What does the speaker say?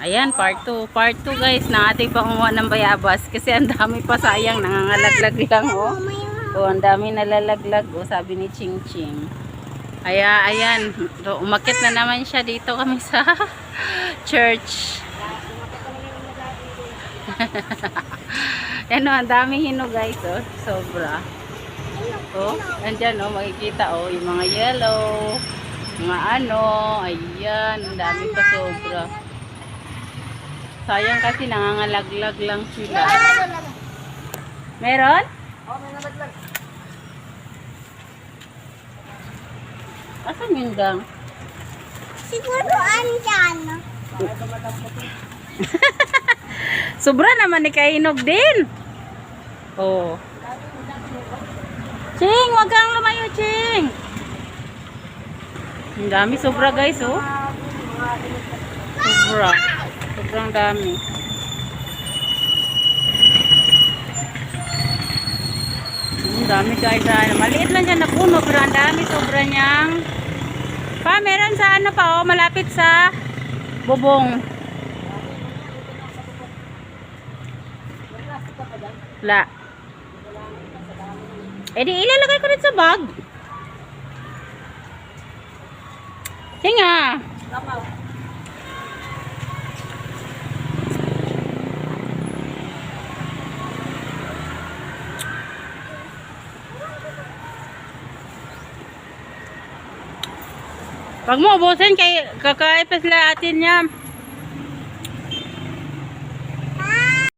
Ayan, part 2. Part 2 guys, na ating pangunguha ng bayabas. Kasi ang dami pa sayang, nangangalaglag lang oh. Oh, ang dami nalalaglag oh, sabi ni Ching Ching. Kaya, ayan, umakit na naman siya dito kami sa church. Yan oh, ang dami hinog guys oh, sobra. Oh, andyan oh, makikita oh, yung mga yellow, mga ano, ayan, ang dami pa sobra. Sayang kasi nangangalaglag lang sila. Meron? Asan yung gang? Siguro andyan. Sobra naman ni kainog din. Oh. Ching, wag kang lumayo, Ching. Ang dami sobra guys, oh. Sobra. Sobrang dami. Ang dami guys. ah. Maliit lang siya na puno, pero ang dami sobra niyang. Pa, meron sa ano pa, oh, malapit sa bubong. La. Eh di ilalagay ko rin sa bag. Tinga. Pag mo ubusin kay kakaipis la atin niya.